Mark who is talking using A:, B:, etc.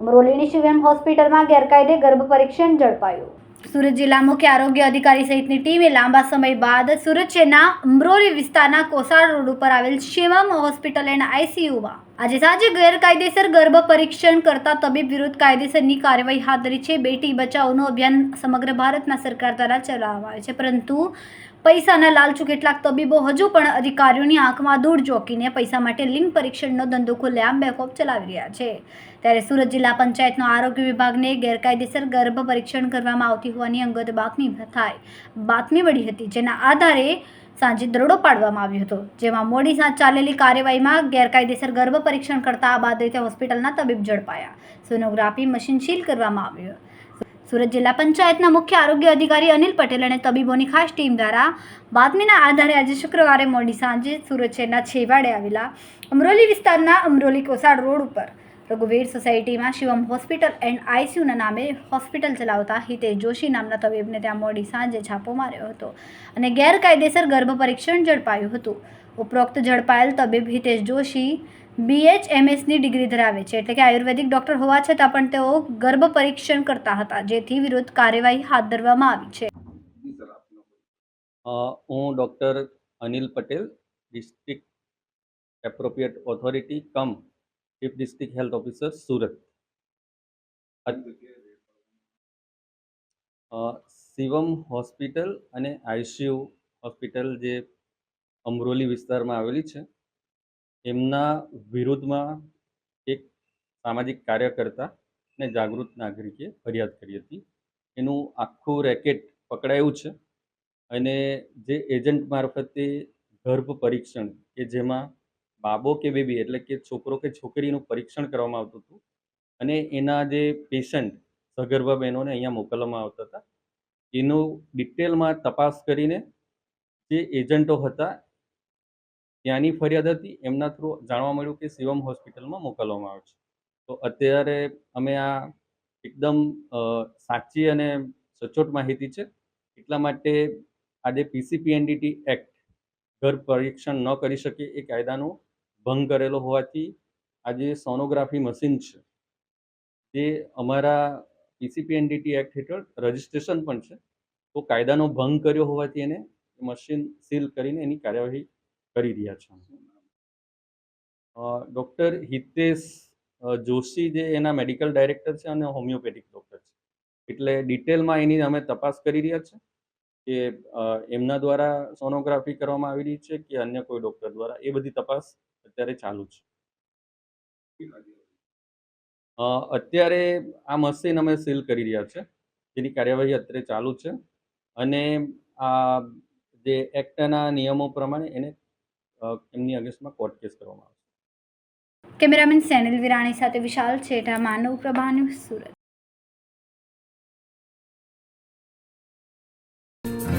A: અમરોલીની શિવમ હોસ્પિટલમાં ગેરકાયદે ગર્ભ પરીક્ષણ ઝડપાયું. સુરત જિલ્લા મુખ્ય આરોગ્ય અધિકારી સહિતની ટીમે લાંબા સમય બાદ સુરત શહેરના અમરોલી વિસ્તારના કોસાડ રોડ ઉપર આવેલ શિવમ હોસ્પિટલ એન્ડ આઈસીયુમાં આજે સાંજે ગેરકાયદેસર ગર્ભ પરીક્ષણ કરતા તબીબ વિરુદ્ધ કાયદેસરની કાર્યવાહી હાથ ધરી છે. બેટી બચાવોનું અભિયાન સમગ્ર ભારતના સરકાર દ્વારા ચલાવવામાં આવે છે. પરંતુ પૈસાના લાલચુ કેટલાક તબીબો હજુ પણ અધિકારીઓની આંખમાં દૂર ચોકીને પૈસા માટે લિંગ પરીક્ષણનો ધંધો ખુલ્લેઆમ બેખોફ ચલાવી રહ્યા છે. ત્યારે સુરત જિલ્લા પંચાયતનો આરોગ્ય વિભાગને ગેરકાયદેસર ગર્ભ પરીક્ષણ કરવામાં આવતી હોવાની અંગત બાતમી થાય બાતમી મળી હતી, જેના આધારે સાંજે દરોડો પાડવામાં આવ્યો હતો, જેમાં મોડી સાંજ ચાલેલી કાર્યવાહીમાં ગેરકાયદેસર ગર્ભ પરીક્ષણ કરતા આ બાદ રીતે હોસ્પિટલના તબીબ ઝડપાયા. સોનોગ્રાફી મશીન સીલ કરવામાં આવ્યું. સુરત જિલ્લા પંચાયતના મુખ્ય આરોગ્ય અધિકારી અનિલ પટેલ અને તબીબોની ખાસ ટીમ દ્વારા બાતમીના આધારે આજે શુક્રવારે મોડી સાંજે સુરત શહેરના છેવાડે આવેલા અમરોલી વિસ્તારના અમરોલી કોસાડ રોડ ઉપર રઘુવીર સોસાયટીમાં શિવમ હોસ્પિટલ એન્ડ આઈસીયુના નામે હોસ્પિટલ ચલાવતા હિતેશ જોશી નામના તબીબને ત્યાં મોડી સાંજે છાપો માર્યો હતો અને ગેરકાયદેસર ગર્ભ પરીક્ષણ ઝડપાયું હતું. ઉપરોક્ત ઝડપાયેલ તબીબ હિતેશ જોશી બીએચએમએસની ડિગ્રી ધરાવે છે એટલે કે આયુર્વેદિક ડૉક્ટર હોવા છતાં પણ તેઓ ગર્ભ પરીક્ષણ કરતા હતા જેથી વિરુદ્ધ કાર્યવાહી હાથ ધરવામાં આવી છે.
B: હું doctor Anil Patel district appropriate authority cum. Chief district health officer Surat Shivam hospital અને આઈસીયુ હોસ્પિટલ જે અમરોલી વિસ્તારમાં આવેલી છે, એમના વિરુદ્ધમાં એક સામાજિક કાર્યકર્તા અને જાગૃત નાગરિકે ફરિયાદ કરી હતી. એનું આખું રેકેટ પકડાયું છે અને જે એજન્ટ મારફતે ગર્ભ પરીક્ષણ કે જેમાં બાબો કે બેબી એટલે કે છોકરો કે છોકરીનું પરીક્ષણ કરવામાં આવતું હતું. અને એના જે પેશન્ટ સગર્ભા બહેનોને અહીંયા મોકલવામાં આવતા હતા. એનું ડિટેલમાં તપાસ કરીને જે એજન્ટો હતા, ત્યાંની ફરિયાદ હતી, એમના થ્રુ જાણવા મળ્યું કે શિવમ હોસ્પિટલમાં મોકલવામાં આવે છે. તો અત્યારે અમે આ એકદમ સાચી અને સચોટ માહિતી છે. એટલા માટે આજે પીસીપીએનડીટી એક્ટ ઘર પરીક્ષણ ન કરી શકે એ કાયદાનો ભંગ કરેલો હોવાથી આ જે સોનોગ્રાફી મશીન છે તે અમારા પીસીપીએનડીટી એક્ટ હેઠળ રજિસ્ટ્રેશન પણ છે. તો કાયદાનો ભંગ કર્યો હોવાથી એને મશીન સીલ કરીને એની કાર્યવાહી કરી રહ્યા છે. ડૉક્ટર હિતેશ જોશી જે એના મેડિકલ ડાયરેક્ટર છે અને હોમિયોપેથિક ડૉક્ટર છે. એટલે ડિટેલમાં એની અમે તપાસ કરી રહ્યા છે. કે એમના દ્વારા સોનોગ્રાફી કરવામાં આવી રહી છે કે અન્ય કોઈ ડૉક્ટર દ્વારા? એ બધી તપાસ અત્યારે ચાલુ છે. અત્યારે આ મશીન અમે સીલ કરી રહ્યા છે. જેની કાર્યવાહી અત્યારે ચાલુ છે. અને આ જે એક્ટના નિયમો પ્રમાણે એને એમની અગેન્સ્ટમાં કોર્ટ કેસ કરવામાં આવશે.
A: કેમેરામેન સેનિલ વિરાણી સાથે વિશાલ છેટા, માનવ પ્રભા સુરત.